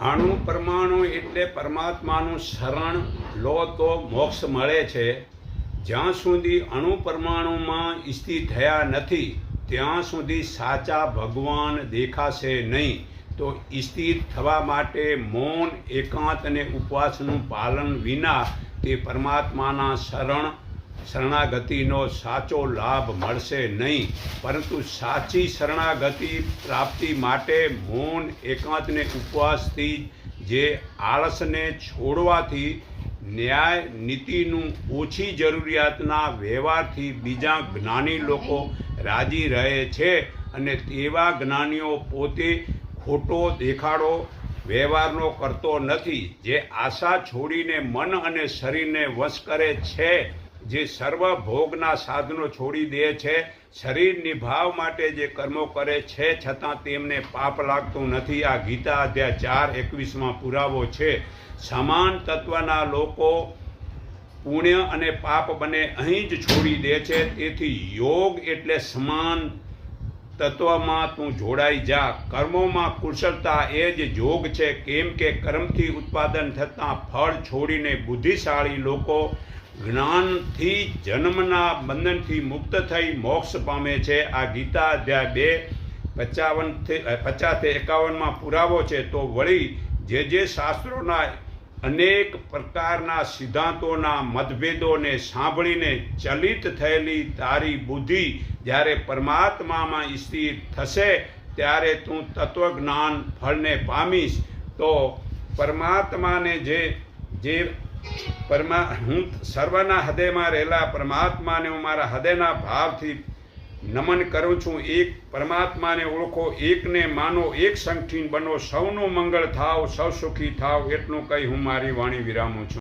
અણુ પરમાણુ એટલે પરમાત્માનું શરણ, લો તો મોક્ષ મળે છે. જ્યાં સુધી અણુ પરમાણુમાં સ્થિત થયા નથી, ત્યાં સુધી સાચા ભગવાન દેખાશે નહીં. તો સ્થિત થવા માટે મૌન, એકાંત અને ઉપવાસનું પાલન વિના તે પરમાત્માના શરણ શરણાગતિનો સાચો લાભ મળશે નહીં, પરંતુ સાચી શરણાગતિ પ્રાપ્તિ માટે મૌન એકાંતને ઉપવાસથી જે આળસને છોડવાથી ન્યાય નીતિનું ઓછી જરૂરિયાતના વ્યવહારથી બીજા જ્ઞાની લોકો રાજી રહે છે અને તેવા જ્ઞાનીઓ પોતે ખોટો દેખાડો વ્યવહારનો કરતો નથી. જે આશા છોડીને મન અને શરીરને વશ કરે છે જે સર્વ ભોગના સાધનો છોડી દે છે શરીર નિભાવ માટે જે કર્મો કરે છે, છતાં તેમને પાપ લાગતું નથી. આ ગીતા અધ્યાય ચાર, એકવીસમાં પુરાવો છે, સમાન તત્વના લોકો પુણ્ય અને પાપ બંને અહીં જ છોડી દે છે. તેથી યોગ એટલે સમાન તત્વમાં તું જોડાઈ જા. કર્મોમાં કુશળતા એ જ યોગ છે. કેમ કે કર્મથી ઉત્પાદન થતાં ફળ છોડીને બુદ્ધિશાળી લોકો જ્ઞાનથી જન્મના બંધનથી મુક્ત થઈ મોક્ષ પામે છે. આ ગીતા અધ્યાય બે પચાવનથી પચાસથી એકાવનમાં પુરાવો છે. તો વળી જે જે શાસ્ત્રોના અનેક પ્રકારના સિદ્ધાંતોના મતભેદોને સાંભળીને ચલિત થયેલી તારી બુદ્ધિ જ્યારે પરમાત્મામાં સ્થિર થશે, ત્યારે તું તત્વજ્ઞાન ફળને પામીશ. તો પરમાત્માને જે જે પરમા, હું સર્વના હૃદયમાં રહેલા પરમાત્માને હું મારા હૃદયના ભાવથી નમન કરું છું. એક પરમાત્માને ઓળખો, એકને માનો, એક સંઠીન બનો. સૌનું મંગળ થાવ, સૌ સુખી થાવ, એટલું કહી હું મારી વાણી વિરામું છું.